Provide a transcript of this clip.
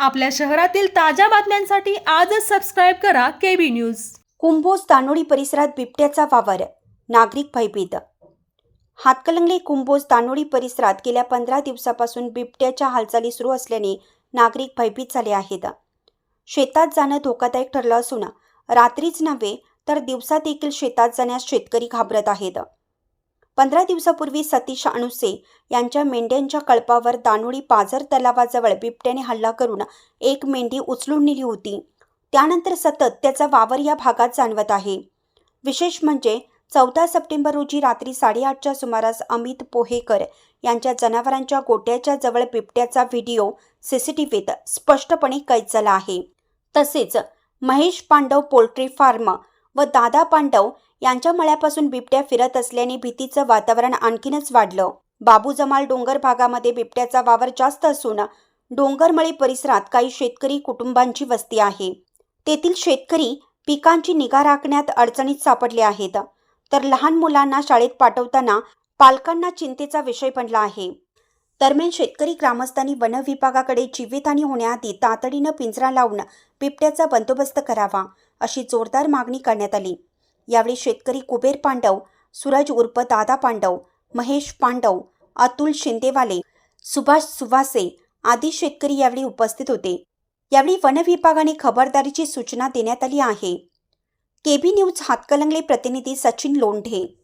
आपल्या शहरातील ताज्या बातम्यांसाठी आजच सबस्क्राईब करा केबी न्यूज कुंभोज दानोळी परिसरात बिबट्याचा वावर नागरिक भयभीत. हातकलंगले कुंभोज दानोळी परिसरात गेल्या पंधरा दिवसापासून बिबट्याच्या हालचाली सुरू असल्याने नागरिक भयभीत झाले आहेत. शेतात जाणं धोकादायक ठरलं असून रात्रीच नव्हे तर दिवसा देखील शेतात जाण्यास शेतकरी घाबरत आहेत. पंधरा दिवसापूर्वी सतीश अणुसे यांच्या मेंढ्यांच्या कळपावर दानोळी पाझर तलावाजवळ बिबट्याने हल्ला करून एक मेंढी उचलून नेली होती. त्यानंतर सतत त्याचा वावर या भागात जाणवत आहे. विशेष म्हणजे चौदा सप्टेंबर रोजी रात्री साडेआठच्या सुमारास अमित पोहेकर यांच्या जनावरांच्या गोट्याच्या जवळ बिबट्याचा व्हिडिओ सीसीटीव्हीत स्पष्टपणे कैद झाला आहे. तसेच महेश पांडव पोल्ट्री फार्म व दादा पांडव यांच्या मळ्यापासून बिबट्या फिरत असल्याने भीतीचं वातावरण आणखीनच वाढलं. बाबू जमाल डोंगर भागामध्ये बिबट्याचा वावर जास्त असून डोंगरमळी परिसरात काही शेतकरी कुटुंबांची वस्ती आहे. तेथील शेतकरी पिकांची निगा राखण्यात अडचणीत सापडले आहेत. तर लहान मुलांना शाळेत पाठवताना पालकांना चिंतेचा विषय बनला आहे. दरम्यान शेतकरी ग्रामस्थांनी वन विभागाकडे जीवितहानी होण्याआधी तातडीनं पिंजरा लावून बिबट्याचा बंदोबस्त करावा अशी जोरदार मागणी करण्यात आली. यावेळी शेतकरी कुबेर पांडव सूरज उर्फ दादा पांडव महेश पांडव अतुल शिंदेवाले सुभाष सुवासे आदी शेतकरी यावेळी उपस्थित होते. यावेळी वन विभागाने खबरदारीची सूचना देण्यात आली आहे. केबी न्यूज हातकलंगले प्रतिनिधी सचिन लोंढे